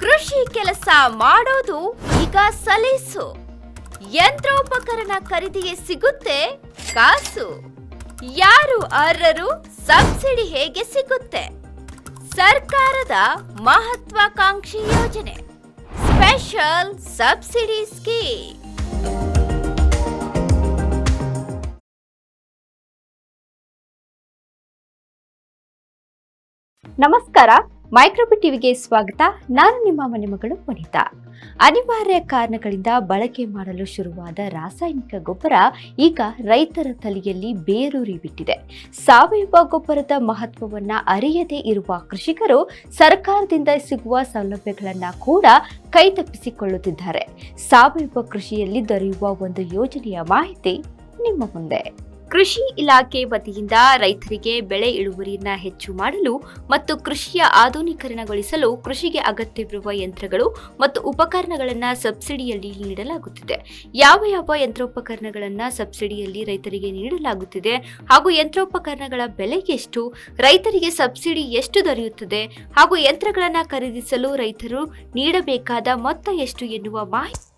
ಕೃಷಿ ಕೆಲಸ ಮಾಡೋದು ಈಗ ಸಲೀಸು. ಯಂತ್ರೋಪಕರಣ ಖರೀದಿಗೆ ಸಿಗುತ್ತೆ ಕಾಸು. ಯಾರು ಅರ್ಹರು ಸಬ್ಸಿಡಿ ಹೇಗೆ ಸಿಗುತ್ತೆ? ಸರ್ಕಾರದ ಮಹತ್ವಾಕಾಂಕ್ಷಿ ಯೋಜನೆ. Special subsidy scheme. ನಮಸ್ಕಾರ. ಮೈಕ್ರೋಬಿ ಟಿವಿಗೆ ಸ್ವಾಗತ. ನಾನು ನಿಮ್ಮ ಮನೆ ಮಗಳು ವನಿತಾ. ಅನಿವಾರ್ಯ ಕಾರಣಗಳಿಂದ ಬಳಕೆ ಮಾಡಲು ಶುರುವಾದ ರಾಸಾಯನಿಕ ಗೊಬ್ಬರ ಈಗ ರೈತರ ತಲೆಯಲ್ಲಿ ಬೇರೂರಿ ಬಿಟ್ಟಿದೆ. ಸಾವಯವ ಗೊಬ್ಬರದ ಮಹತ್ವವನ್ನು ಅರಿಯದೇ ಇರುವ ಕೃಷಿಕರು ಸರ್ಕಾರದಿಂದ ಸಿಗುವ ಸೌಲಭ್ಯಗಳನ್ನು ಕೂಡ ಕೈತಪ್ಪಿಸಿಕೊಳ್ಳುತ್ತಿದ್ದಾರೆ. ಸಾವಯವ ಕೃಷಿಯಲ್ಲಿ ದೊರೆಯುವ ಒಂದು ಯೋಜನೆಯ ಮಾಹಿತಿ ನಿಮ್ಮ ಮುಂದೆ. ಕೃಷಿ ಇಲಾಖೆ ವತಿಯಿಂದ ರೈತರಿಗೆ ಬೆಳೆ ಇಳುವರಿಯನ್ನ ಹೆಚ್ಚು ಮಾಡಲು ಮತ್ತು ಕೃಷಿಯ ಆಧುನೀಕರಣಗೊಳಿಸಲು ಕೃಷಿಗೆ ಅಗತ್ಯವಿರುವ ಯಂತ್ರಗಳು ಮತ್ತು ಉಪಕರಣಗಳನ್ನು ಸಬ್ಸಿಡಿಯಲ್ಲಿ ನೀಡಲಾಗುತ್ತಿದೆ. ಯಾವ ಯಾವ ಯಂತ್ರೋಪಕರಣಗಳನ್ನು ಸಬ್ಸಿಡಿಯಲ್ಲಿ ರೈತರಿಗೆ ನೀಡಲಾಗುತ್ತಿದೆ ಹಾಗೂ ಯಂತ್ರೋಪಕರಣಗಳ ಬೆಲೆ ಎಷ್ಟು, ರೈತರಿಗೆ ಸಬ್ಸಿಡಿ ಎಷ್ಟು ದೊರೆಯುತ್ತದೆ ಹಾಗೂ ಯಂತ್ರಗಳನ್ನು ಖರೀದಿಸಲು ರೈತರು ನೀಡಬೇಕಾದ ಮೊತ್ತ ಎಷ್ಟು ಎನ್ನುವ ಮಾಹಿತಿ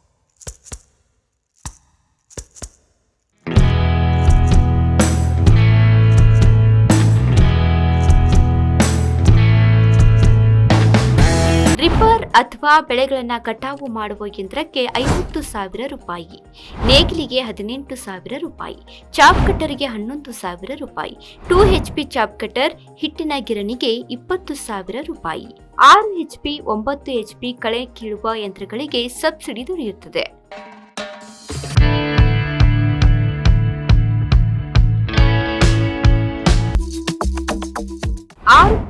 ಅಥವಾ ಬೆಳೆಗಳನ್ನು ಕಟಾವು ಮಾಡುವ ಯಂತ್ರಕ್ಕೆ ಐವತ್ತು ಸಾವಿರ ರೂಪಾಯಿ, ನೇಗಿಲಿಗೆ ಹದಿನೆಂಟು ಸಾವಿರ ರೂಪಾಯಿ, ಚಾಪ್ ಕಟ್ಟರಿಗೆ ಹನ್ನೊಂದು ಸಾವಿರ ರೂಪಾಯಿ, two H P chaff cutter ಹಿಟ್ಟಿನ ಗಿರಣಿಗೆ ಇಪ್ಪತ್ತು ಸಾವಿರ ರೂಪಾಯಿ. ಆರು ಎಚ್ ಪಿ, ಒಂಬತ್ತು ಎಚ್ ಪಿ ಕಳೆ ಕೀಳುವ ಯಂತ್ರಗಳಿಗೆ ಸಬ್ಸಿಡಿ ದೊರೆಯುತ್ತದೆ.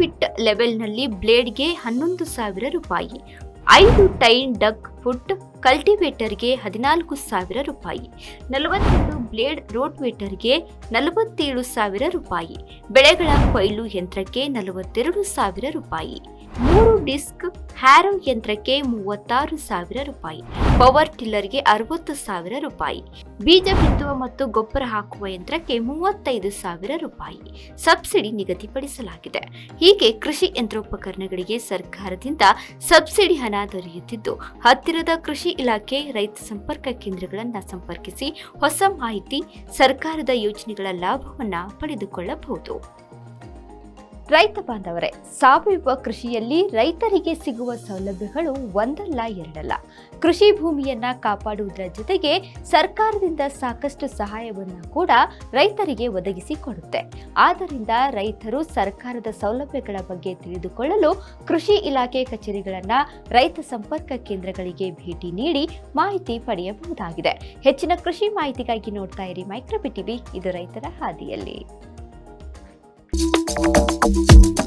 ಫಿಟ್ ಲೆವೆಲ್ನಲ್ಲಿ ಬ್ಲೇಡ್ಗೆ ಹನ್ನೊಂದು ಸಾವಿರ ರೂಪಾಯಿ, ಐದು ಟೈನ್ ಡಕ್ ಫುಟ್ ಕಲ್ಟಿವೇಟರ್ಗೆ ಹದಿನಾಲ್ಕು ಸಾವಿರ ರೂಪಾಯಿ ನಲವತ್ತೆರಡು ಬ್ಲೇಡ್ ರೋಟ್ವೇಟರ್ಗೆ ನಲವತ್ತೇಳು ಸಾವಿರ ರೂಪಾಯಿ, ಬೆಳೆಗಳ ಕೊಯ್ಲು ಯಂತ್ರಕ್ಕೆ ನಲವತ್ತೆರಡು ಸಾವಿರ ರೂಪಾಯಿ. ಮೂರು ಡಿಸ್ಕ್ ಹ್ಯಾರೋ ಯಂತ್ರಕ್ಕೆ ಮೂವತ್ತಾರು ಸಾವಿರ ರೂಪಾಯಿ, ಪವರ್ ಟಿಲ್ಲರ್ಗೆ ಅರವತ್ತು ಸಾವಿರ ರೂಪಾಯಿ, ಬೀಜ ಬಿತ್ತುವ ಮತ್ತು ಗೊಬ್ಬರ ಹಾಕುವ ಯಂತ್ರಕ್ಕೆ ಮೂವತ್ತೈದು ಸಾವಿರ ರೂಪಾಯಿ ಸಬ್ಸಿಡಿ ನಿಗದಿಪಡಿಸಲಾಗಿದೆ. ಹೀಗೆ ಕೃಷಿ ಯಂತ್ರೋಪಕರಣಗಳಿಗೆ ಸರ್ಕಾರದಿಂದ ಸಬ್ಸಿಡಿ ಹಣ ದೊರೆಯುತ್ತಿದ್ದು, ಹತ್ತಿರದ ಕೃಷಿ ಇಲಾಖೆ ರೈತ ಸಂಪರ್ಕ ಕೇಂದ್ರಗಳನ್ನು ಸಂಪರ್ಕಿಸಿ ಹೊಸ ಮಾಹಿತಿ, ಸರ್ಕಾರದ ಯೋಜನೆಗಳ ಲಾಭವನ್ನು ಪಡೆದುಕೊಳ್ಳಬಹುದು. ರೈತ ಬಾಂಧವರೇ, ಸಾವಯವ ಕೃಷಿಯಲ್ಲಿ ರೈತರಿಗೆ ಸಿಗುವ ಸೌಲಭ್ಯಗಳು ಒಂದಲ್ಲ, ಎರಡಲ್ಲ. ಕೃಷಿ ಭೂಮಿಯನ್ನ ಕಾಪಾಡುವುದರ ಜೊತೆಗೆ ಸರ್ಕಾರದಿಂದ ಸಾಕಷ್ಟು ಸಹಾಯವನ್ನು ಕೂಡ ರೈತರಿಗೆ ಒದಗಿಸಿಕೊಡುತ್ತೆ ಆದ್ದರಿಂದ ರೈತರು ಸರ್ಕಾರದ ಸೌಲಭ್ಯಗಳ ಬಗ್ಗೆ ತಿಳಿದುಕೊಳ್ಳಲು ಕೃಷಿ ಇಲಾಖೆ ಕಚೇರಿಗಳನ್ನ ರೈತ ಸಂಪರ್ಕ ಕೇಂದ್ರಗಳಿಗೆ ಭೇಟಿ ನೀಡಿ ಮಾಹಿತಿ ಪಡೆಯಬಹುದಾಗಿದೆ. ಹೆಚ್ಚಿನ ಕೃಷಿ ಮಾಹಿತಿಗಾಗಿ ನೋಡ್ತಾ ಇರಿ ಮೈಕ್ರೋಬಿ ಟಿವಿ ಇದು ರೈತರ ಹಾದಿಯಲ್ಲಿ. Thank you.